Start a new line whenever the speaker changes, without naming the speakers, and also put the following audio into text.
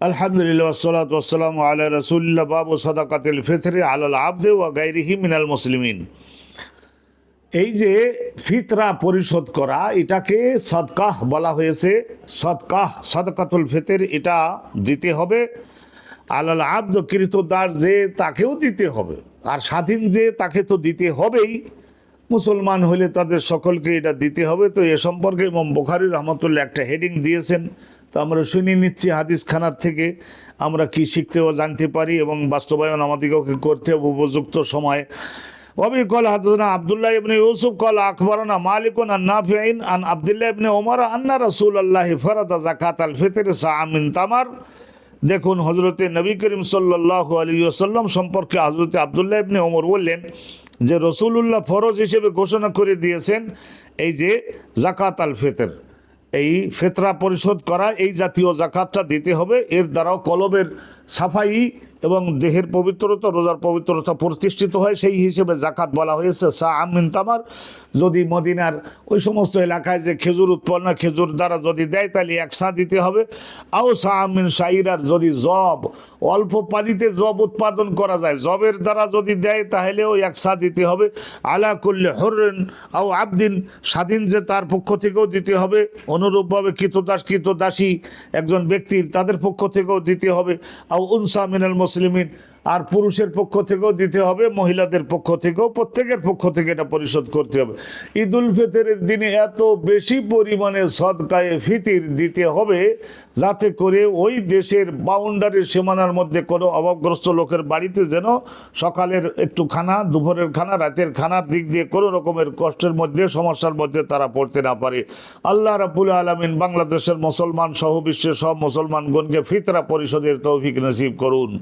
আলহামদুলিল্লাহ সালাত আল্লাহ রসুল্লাহ বাবু সদাকাতিল ফিতরে আলাল আবদে ওয়া গাইরিহি মিনাল মুসলিমিন। এই যে ফিতরা পরিশোধ করা, এটাকে সদকাহ বলা হয়েছে। সদকাহ, সদকাতুল ফিতর, এটা দিতে হবে। আলাল আব্দ কৃতদার যে, তাকেও দিতে হবে। আর স্বাধীন যে, তাকে তো দিতে হবেই। মুসলমান হলে তাদের সকলকে এটা দিতে হবে। তো এ সম্পর্কে ইমাম বুখারি রহমতুল্লাহ একটা হেডিং দিয়েছেন। তো আমরা শুনে নিচ্ছি হাদিস খানার থেকে আমরা কি শিখতে ও জানতে পারি এবং বাস্তবায়ন আমাদেরকে করতে হবে উপযুক্ত সময় وابي قال حدثنا عبد الله بن يوسف قال اخبرنا مالك عن نافع عن عبد الله بن عمر ان رسول الله فرض زكاة الفطر ساعة من تمر দেখুন হজরতে নবী করিম সাল্লাহ আলী আসাল্লাম সম্পর্কে হজরতে আবদুল্লাহ ইবনে ওমর বললেন যে রসুলুল্লাহ ফরজ হিসেবে ঘোষণা করে দিয়েছেন এই যে জাকাত আল ফিতর এই ফেতরা পরিশোধ করা এই জাতীয় জাকাতটা দিতে হবে। এর দ্বারাও কলমের সাফাই এবং দেহের পবিত্রতা, রোজার পবিত্রতা প্রতিষ্ঠিত হয়, সেই হিসেবে জাকাত বলা হয়েছে সা আমিন তামার। যদি মদিনার ওই সমস্ত এলাকায় যে খেজুর উৎপন্ন, খেজুর দ্বারা যদি দেয়, তাহলে এক সা দিতে হবে। আও সা আমিন সাইরার যদি জব, অল্প পানিতে জব উৎপাদন করা যায়, জবের দ্বারা যদি দেয়, তাহলেও এক সা দিতে হবে। আলা করলে হরেন আও আবদিন, স্বাধীন যে তার পক্ষ থেকেও দিতে হবে। অনুরূপভাবে কৃতদাস, কৃতদাসী একজন ব্যক্তির তাদের পক্ষ থেকেও দিতে হবে। আও উনসা মিনাল মুসলিমিন আর পুরুষের পক্ষ থেকেও দিতে হবে, মহিলাদের পক্ষ থেকেও, প্রত্যেকের পক্ষ থেকে এটা পরিশোধ করতে হবে। ঈদ উল ফিতরের দিনে এত বেশি পরিমাণে সদকায়ে ফিতির দিতে হবে যাতে করে ওই দেশের বাউন্ডারির সীমানার মধ্যে কোনো অভাবগ্রস্ত লোকের বাড়িতে যেন সকালের একটু খানা, দুপুরের খানা, রাতের খানার দিক দিয়ে কোনো রকমের কষ্টের মধ্যে, সমস্যার মধ্যে তারা পড়তে না পারে। আল্লাহ রাবুল আলমিন বাংলাদেশের মুসলমান সহ বিশ্বের সব মুসলমানগণকে ফিতরা পরিষদের তৌফিক নসিব করুন।